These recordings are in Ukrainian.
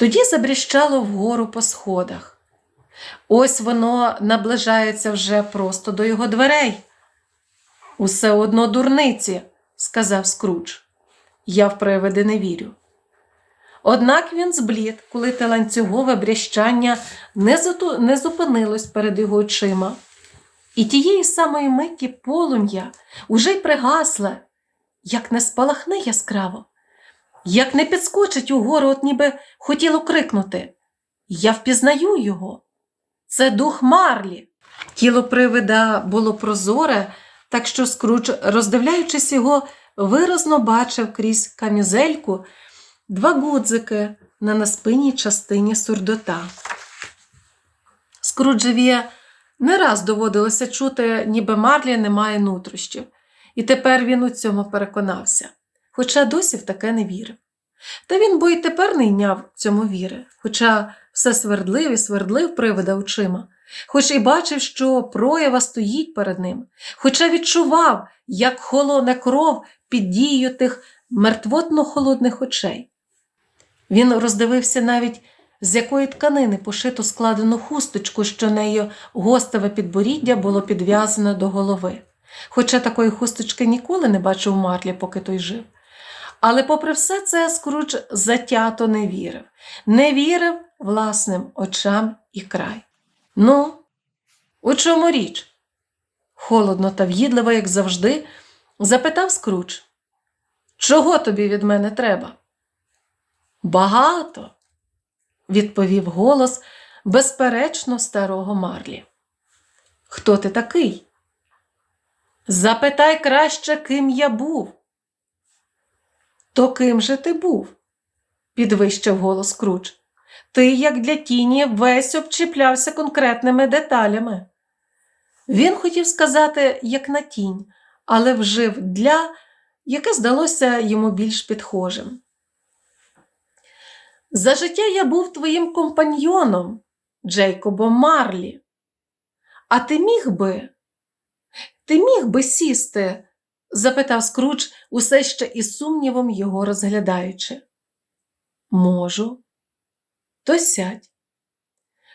Тоді забріщало вгору по сходах. Ось воно наближається вже просто до його дверей. Усе одно дурниці, сказав Скрудж. Я в привиди не вірю. Однак він зблід, коли те ланцюгове брящання не, зоту- не зупинилось перед його очима. І тієї самої миті полум'я уже й пригасле, як не спалахне яскраво, як не підскочить угору, от ніби хотіло крикнути. Я впізнаю його. Це дух Марлі. Тіло привида було прозоре, так що Скрудж, роздивляючись його, виразно бачив крізь камізельку два гудзики на наспинній частині сурдота. Скруджеві не раз доводилося чути, ніби Марлі не має нутрощів, і тепер він у цьому переконався, хоча досі в таке не вірив. Та він бо й тепер не йняв цьому віри, хоча все свердлив і свердлив привида очима, хоч і бачив, що проява стоїть перед ним, хоча відчував, як холоне кров під дією тих мертвотно холодних очей. Він роздивився навіть, з якої тканини пошиту складену хусточку, що нею гостеве підборіддя було підв'язане до голови. Хоча такої хусточки ніколи не бачив Марлі, поки той жив. Але, попри все це, Скрудж затято не вірив, не вірив власним очам і край. Ну, у чому річ? Холодно та в'їдливо, як завжди, запитав Скрудж. Чого тобі від мене треба? Багато, відповів голос безперечно старого Марлі. Хто ти такий? Запитай краще, ким я був. То ким же ти був? підвищив голос Круч. Ти, як для тіні, весь обчіплявся конкретними деталями. Він хотів сказати, як на тінь, але вжив для, яке здалося йому більш підхожим. За життя я був твоїм компаньйоном, Джейкобом Марлі. А ти міг би? Ти міг би сісти? Запитав Скрудж, усе ще із сумнівом його розглядаючи. Можу. То сядь.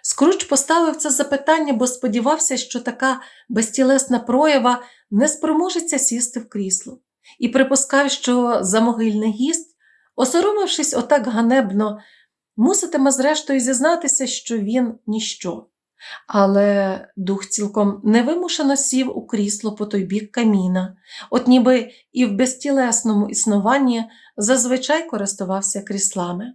Скрудж поставив це запитання, бо сподівався, що така безтілесна проява не спроможеться сісти в крісло, і припускав, що замогильний гість, осоромившись отак ганебно, муситиме зрештою зізнатися, що він ніщо. Але дух цілком невимушено сів у крісло по той бік каміна, от ніби і в безтілесному існуванні зазвичай користувався кріслами.